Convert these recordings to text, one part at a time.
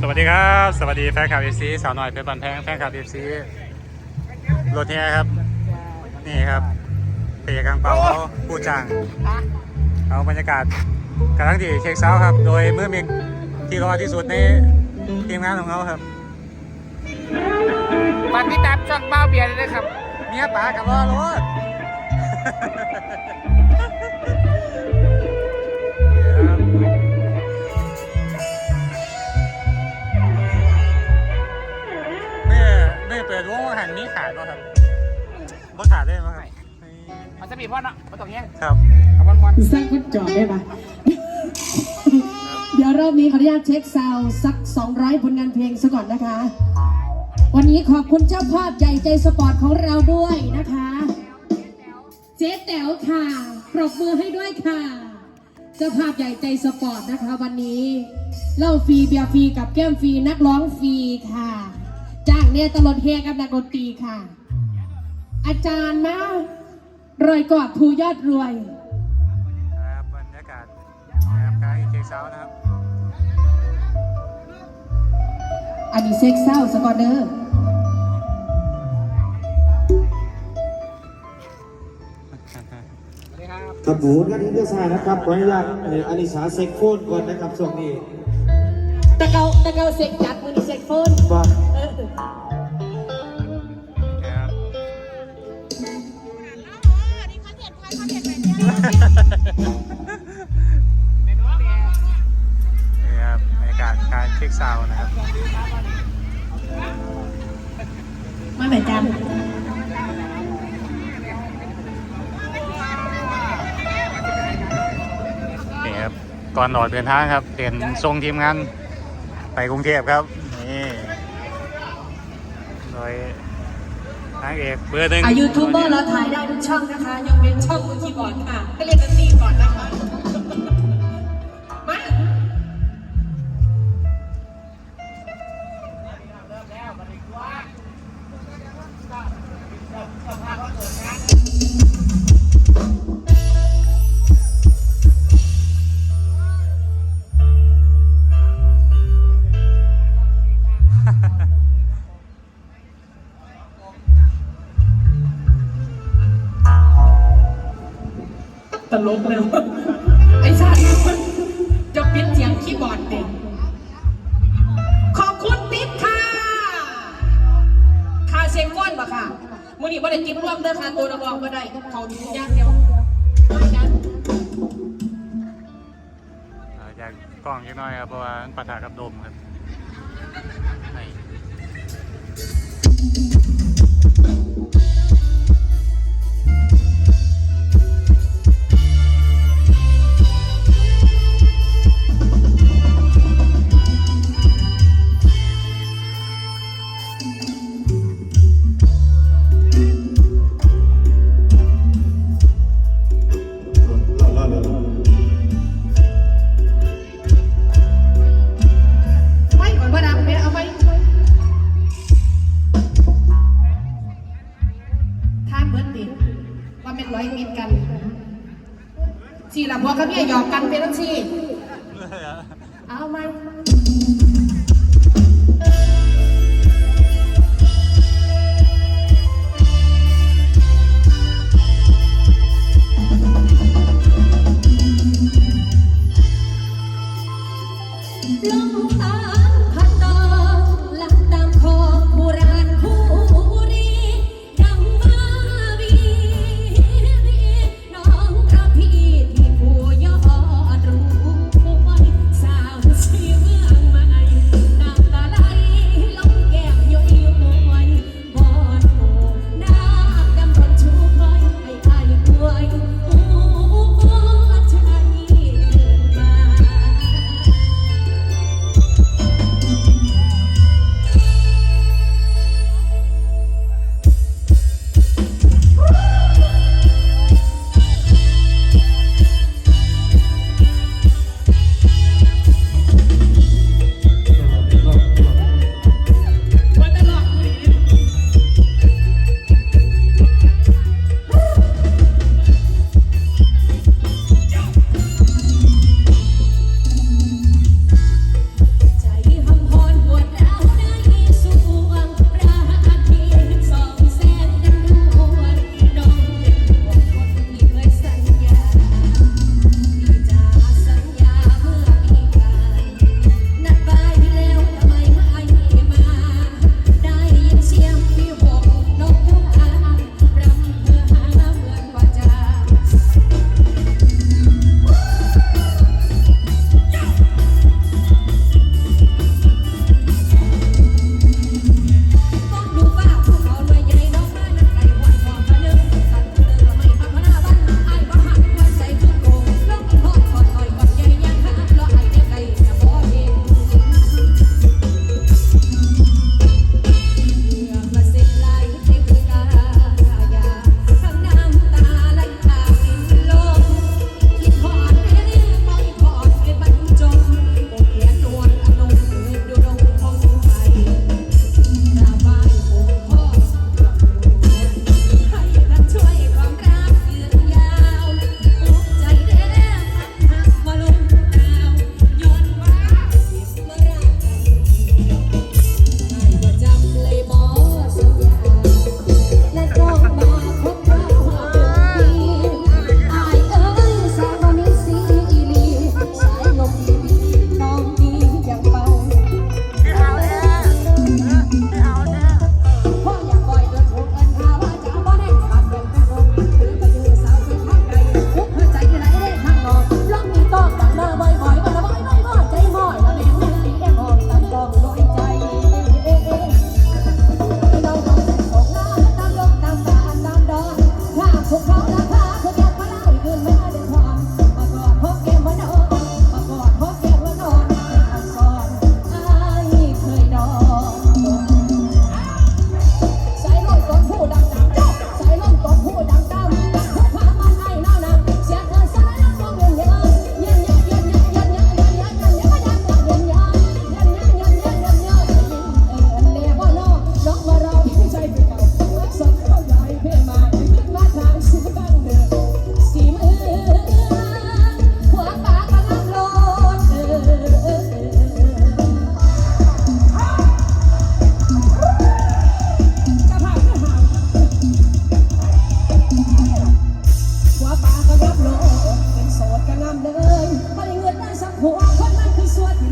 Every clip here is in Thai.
สวัสดีครับ สวัสดีแฟนคลับเอฟซีสาวหน่อยเพชรบันแพงแฟนคลับเอฟซีรถเฮียครับ นี่ครับเตะกังเปาเขาผู้จ้างเอาบรรยากาศกำลังที่เช็คเซาท์ครับ โดยมือมิกที่รอที่สุดในทีมงานของเขาครับฝากติดตามช่องเบ้าเบียร์ด้วยนะครับ เมียป๋ากับรอรถ ขาดป่ะครับบ่ขาดได้ไหมครับมันจะมีพ่อเนาะมาตรงนี้ครับเอาวันวันสร้างพุทธจอดได้ปะเดี๋ยวรอบนี้ขออนุญาตเช็คซาวด์สัก 200 ผลงานเพลงซะก่อนนะคะ วันนี้ขอบคุณเจ้าภาพใหญ่ใจสปอร์ตของเราด้วยนะคะ เจ๊แต๋วค่ะปรบมือให้ด้วยค่ะ เจ้าภาพใหญ่ใจสปอร์ตนะคะ วันนี้เหล่าฟรีเบียร์ฟรีกับแก้มฟรีนักร้องฟรีค่ะจ้าง เนี่ยตลอดเฮกับนักดนตรีค่ะ อาจารย์นะรอยกอดภูยอดรวย ครับบรรยากาศนะครับการเช็คเช้านะครับ อันนี้เซ็กเศร้าสกอเดอร์เลยครับครับผมนักที่เลือกชายนะครับขออนุญาตเอ่ออนิสาเซ็กโฟนก่อนนะครับช่วงนี้ตะเกาตะเกาเซ็กจัดมือนี่เซ็กโฟนว่าเออ นะครับนี่ครับบรรยากาศการเช็คเช้านะครับ มาไหนจันนี่ครับก่อนออกเดินทางครับเปลี่ยนทรงทีมงาน ไปกรุงเทพครับ นี่ โดยนางเอกเบอร์หนึ่งอายูทูบเบอร์เราถ่ายได้ทุกช่องนะคะยกเว้นช่องมือคีย์บอร์ดค่ะให้เล่นดนตรีก่อนนะคะมาตลกแล้วไอ้ชาติจะเปิดเสียงคีย์บอร์ดเด็กขอบคุณติ๊บค่ะคาเซงก้อนปะค่ะมื่อนี้บ่ได้ติ๊บร่วมเด้อค่ะตัวนักร้องบ่ได้เขาดูยากเดียวจันเอ่อจากกล้องนิดหน่อยครับเพราะว่ามันปะทะกับโดมครับ เอาไหม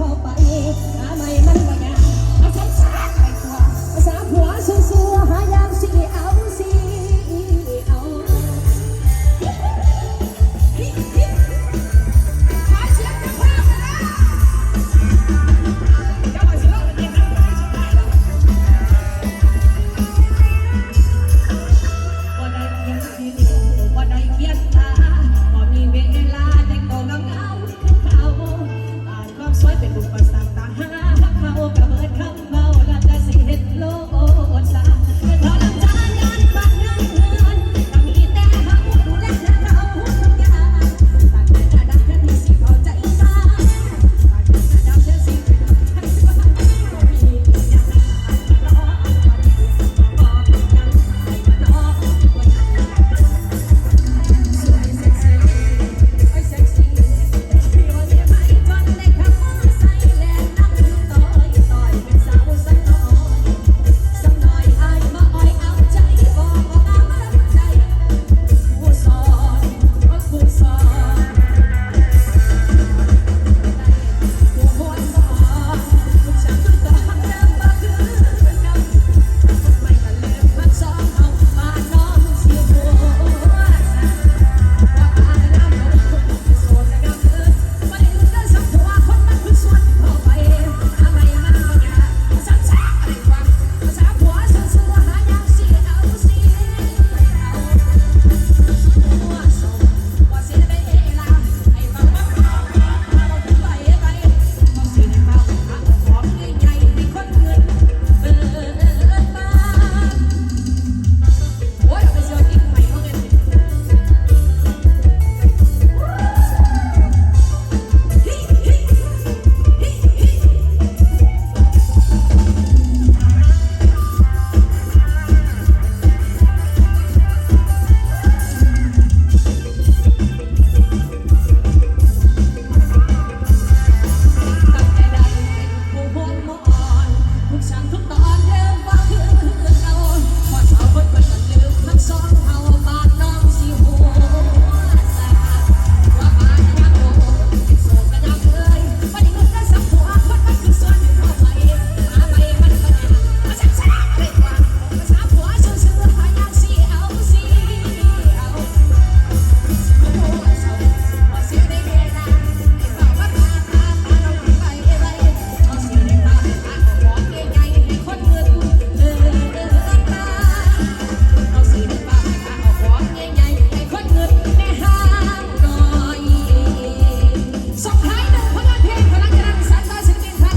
บ่ไป